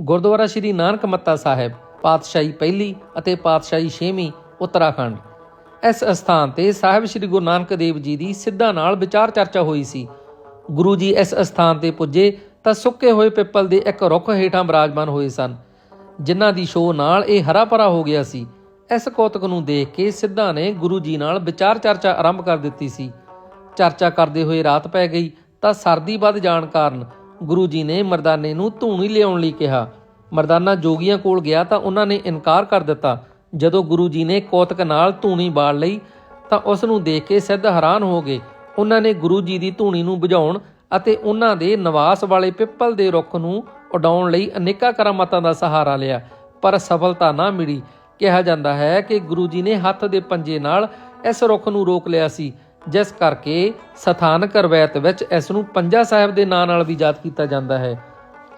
ਗੁਰਦੁਆਰਾ ਸ੍ਰੀ ਨਾਨਕ ਮੱਤਾ ਸਾਹਿਬ, ਪਾਤਸ਼ਾਹੀ ਪਹਿਲੀ ਅਤੇ ਪਾਤਸ਼ਾਹੀ ਛੇਵੀਂ ਉੱਤਰਾਖੰਡ। ਇਸ ਸਥਾਨ ਤੇ ਸਾਹਿਬ ਸ੍ਰੀ ਗੁਰੂ ਨਾਨਕ ਦੇਵ ਜੀ ਦੀ ਸਿੱਧਾ ਨਾਲ ਵਿਚਾਰ ਚਰਚਾ ਹੋਈ ਸੀ। ਗੁਰੂ ਜੀ ਇਸ ਸਥਾਨ ਤੇ ਪੁੱਜੇ ਤਾਂ ਸੁੱਕੇ ਹੋਏ ਪਿੱਪਲ ਦੇ ਇੱਕ ਰੁੱਖ ਹੇਠਾਂ ਬਿਰਾਜਮਾਨ ਹੋਏ ਸਨ, ਜਿਨ੍ਹਾਂ ਦੀ ਸ਼ੋਅ ਨਾਲ ਇਹ ਹਰਾ ਭਰਾ ਹੋ ਗਿਆ ਸੀ। ਇਸ ਕੌਤਕ ਨੂੰ ਦੇਖ ਕੇ ਸਿੱਧਾ ਨੇ ਗੁਰੂ ਜੀ ਨਾਲ ਵਿਚਾਰ ਚਰਚਾ ਆਰੰਭ ਕਰ ਦਿੱਤੀ ਸੀ। ਚਰਚਾ ਕਰਦੇ ਹੋਏ ਰਾਤ ਪੈ ਗਈ ਤਾਂ ਸਰਦੀ ਵੱਧ ਜਾਣ ਕਾਰਨ ਗੁਰੂ ਜੀ ਨੇ ਮਰਦਾਨੇ ਨੂੰ ਧੂਣੀ ਲਿਆਉਣ ਲਈ ਕਿਹਾ। ਮਰਦਾਨਾ ਜੋਗੀਆਂ ਕੋਲ ਗਿਆ ਤਾਂ ਉਹਨਾਂ ਨੇ ਇਨਕਾਰ ਕਰ ਦਿੱਤਾ। ਜਦੋਂ ਗੁਰੂ ਜੀ ਨੇ ਕੌਤਕ ਨਾਲ ਧੂਣੀ ਬਾਲ ਲਈ, ਤਾਂ ਉਸ ਨੂੰ ਦੇਖ ਕੇ ਸਿੱਧ ਹੈਰਾਨ ਹੋ ਗਏ। ਉਹਨਾਂ ਨੇ ਗੁਰੂ ਜੀ ਦੀ ਧੂਣੀ ਨੂੰ ਬੁਝਾਉਣ ਅਤੇ ਉਹਨਾਂ ਦੇ ਨਿਵਾਸ ਵਾਲੇ ਪਿੱਪਲ ਦੇ ਰੁੱਖ ਨੂੰ ਉਡਾਉਣ ਲਈ ਅਨੇਕਾਂ ਕਰਾਮਾਤਾਂ ਦਾ ਸਹਾਰਾ ਲਿਆ। ਪਰ ਸਫਲਤਾ ਨਾ ਮਿਲੀ। ਕਿਹਾ ਜਾਂਦਾ ਹੈ ਕਿ ਗੁਰੂ ਜੀ ਨੇ ਹੱਥ ਦੇ ਪੰਜੇ ਨਾਲ ਇਸ ਰੁੱਖ ਨੂੰ ਰੋਕ ਲਿਆ ਸੀ। ਜਿਸ ਕਰਕੇ ਸਥਾਨਕ ਰਵਾਇਤ ਵਿੱਚ ਇਸ ਨੂੰ ਪੰਜਾ ਸਾਹਿਬ ਦੇ ਨਾਂ ਨਾਲ ਵੀ ਯਾਦ ਕੀਤਾ ਜਾਂਦਾ ਹੈ।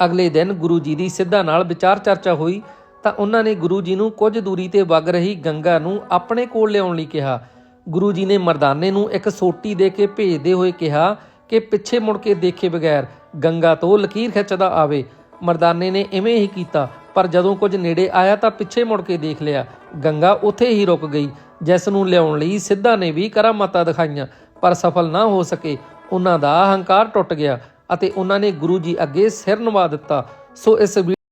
ਅਗਲੇ ਦਿਨ ਗੁਰੂ ਜੀ ਦੀ ਸਿੱਧਾ ਨਾਲ ਵਿਚਾਰ ਚਰਚਾ ਹੋਈ ਤਾਂ ਉਹਨਾਂ ਨੇ ਗੁਰੂ ਜੀ ਨੂੰ ਕੁਝ ਦੂਰੀ ਤੇ ਵਗ ਰਹੀ ਗੰਗਾ ਨੂੰ ਆਪਣੇ ਕੋਲ ਲਿਆਉਣ ਲਈ ਕਿਹਾ। ਗੁਰੂ ਜੀ ਨੇ ਮਰਦਾਨੇ ਨੂੰ ਇੱਕ ਸੋਟੀ ਦੇ ਕੇ ਭੇਜਦੇ ਹੋਏ ਕਿਹਾ ਕਿ ਪਿੱਛੇ ਮੁੜ ਕੇ ਦੇਖੇ ਬਗੈਰ ਗੰਗਾ ਤੋਂ ਲਕੀਰ ਖਿੱਚਦਾ ਆਵੇ। ਮਰਦਾਨੇ ਨੇ ਇਵੇਂ ਹੀ ਕੀਤਾ, ਪਰ ਜਦੋਂ ਕੁਝ ਨੇੜੇ ਆਇਆ ਤਾਂ ਪਿੱਛੇ ਮੁੜ ਕੇ ਦੇਖ ਲਿਆ। ਗੰਗਾ ਉੱਥੇ ਹੀ ਰੁਕ ਗਈ। ਜਿਸ ਨੂੰ ਲਿਆਉਣ ਲਈ ਸਿੱਧਾ ਨੇ ਵੀ ਕਰਾਮਾਤਾਂ ਦਿਖਾਈਆਂ, ਪਰ ਸਫਲ ਨਾ ਹੋ ਸਕੇ। ਉਹਨਾਂ ਦਾ ਅਹੰਕਾਰ ਟੁੱਟ ਗਿਆ ਅਤੇ ਉਹਨਾਂ ਨੇ ਗੁਰੂ ਜੀ ਅੱਗੇ ਸਿਰ ਨਵਾ ਦਿੱਤਾ। ਸੋ ਇਸ